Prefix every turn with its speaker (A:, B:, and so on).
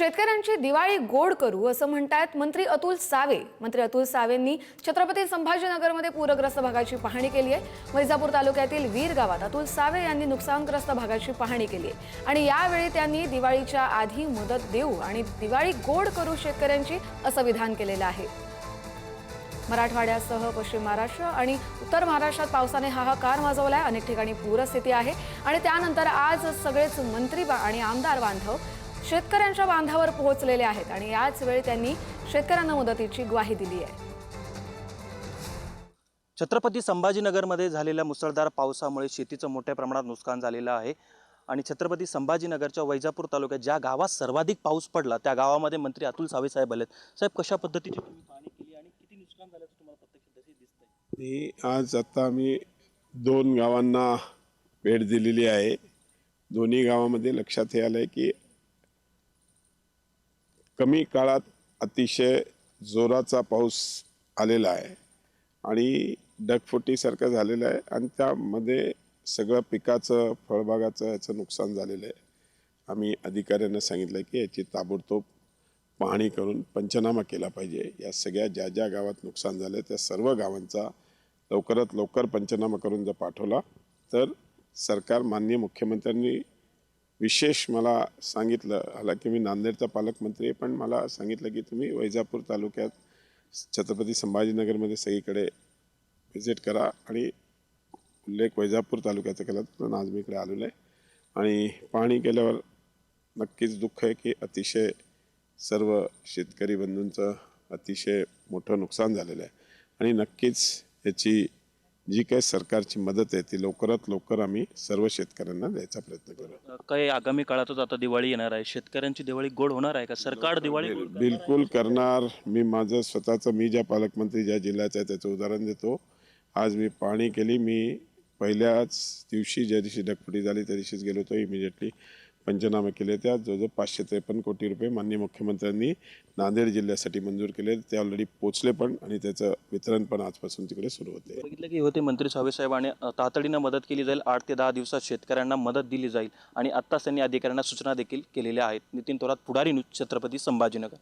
A: शेतकऱ्यांची दिवाळी गोड करू असं म्हणतात मंत्री अतुल सावे. मंत्री अतुल सावेंनी छत्रपती संभाजीनगरमध्ये पूरग्रस्त भागाची पाहणी केली आहे. वैजापूर तालुक्यातील वीर गावात अतुल सावे यांनी नुकसानग्रस्त भागाची पाहणी केली आहे. आणि यावेळी त्यांनी दिवाळीच्या आधी मदत देऊ आणि दिवाळी गोड करू शेतकऱ्यांची असं विधान केलेलं आहे. मराठवाड्यासह पश्चिम महाराष्ट्र आणि उत्तर महाराष्ट्रात पावसाने हाहाकार आहे अनेक ठिकाणी पूरस्थिती आहे. आणि त्यानंतर आज सगळेच मंत्री आणि आमदार बांधव शेतकऱ्यांच्या बांधावर पोहोचलेले आहेत आणि याच वेळी त्यांनी शेतकऱ्यांना मदतीची ग्वाही दिली आहे.
B: छत्रपती संभाजीनगरमध्ये झालेल्या मुसळधार पावसामुळे शेतीचं मोठ्या प्रमाणात नुकसान झालेलं आहे. आणि छत्रपती संभाजीनगरच्या वैजापूर तालुक्यात ज्या गावात सर्वाधिक पाऊस पडला त्या गावामध्ये मंत्री अतुल सावे साहेब आलेत. साहेब कशा पद्धतीची तुम्ही पाहणी केली आणि किती नुकसान झाल्याचं तुम्हाला प्रत्यक्ष दिसतंय?
C: मी आज आता आम्ही दोन गावांना भेट दिलेली आहे. दोन्ही गावामध्ये लक्षात हे आलं आहे की कमी काळात अतिशय जोराचा पाऊस आलेला आहे. आणि ढगफुटीसारखं झालेलं आहे. आणि त्यामध्ये सगळं पिकाचं फळबागाचं याचं नुकसान झालेलं आहे. आम्ही अधिकाऱ्यांना सांगितलं आहे की याची ताबडतोब पाहणी करून पंचनामा केला पाहिजे. या सगळ्या ज्या ज्या गावात नुकसान झालं त्या सर्व गावांचा लवकरात लवकर पंचनामा करून जर पाठवला तर सरकार माननीय मुख्यमंत्र्यांनी विशेष मला सांगितलं हालाकी मी नांदेडचा पालकमंत्री आहे पण मला सांगितलं की तुम्ही वैजापूर तालुक्यात छत्रपती संभाजीनगरमध्ये सगळीकडे व्हिजिट करा आणि उल्लेख वैजापूर तालुक्याचा केला पण आज मी इकडे आलेलो आहे. आणि पाहणी केल्यावर नक्कीच दुःख आहे की अतिशय सर्व शेतकरी बंधूंचं अतिशय मोठं नुकसान झालेलं आहे. आणि नक्कीच याची जी काही सरकारची मदत आहे ती लवकरात लवकर आम्ही सर्व शेतकऱ्यांना द्यायचा प्रयत्न करू.
B: काही आगामी काळातच आता दिवाळी येणार आहे. शेतकऱ्यांची दिवाळी गोड होणार आहे का? सरकार दिवाळी गोड करणार आहे?
C: बिलकुल करणार. मी माझं स्वतःचं मी ज्या पालकमंत्री ज्या जिल्ह्याचं आहे त्याचं उदाहरण देतो. आज मी पाहणी केली मी पहिल्याच दिवशी ज्या दिवशी ढगफुटी झाली त्या दिवशीच गेलो होतो इमिजिएटली पंचनामे केले. त्या जवळजवळ पाचशे त्रेपन्न कोटी रुपये माननीय मुख्यमंत्र्यांनी नांदेड जिल्ह्यासाठी मंजूर केले. ते ऑलरेडी पोचले पण आणि त्याचं वितरण पण आजपासून तिकडे सुरू होते.
B: बघितलं की होते मंत्री सावे साहेबांनी तातडीनं मदत केली जाईल. आठ ते दहा दिवसात शेतकऱ्यांना मदत दिली जाईल आणि आत्ताच त्यांनी अधिकाऱ्यांना सूचना देखील केलेल्या आहेत. नितीन थोरात पुढारी न्यूज छत्रपती संभाजीनगर.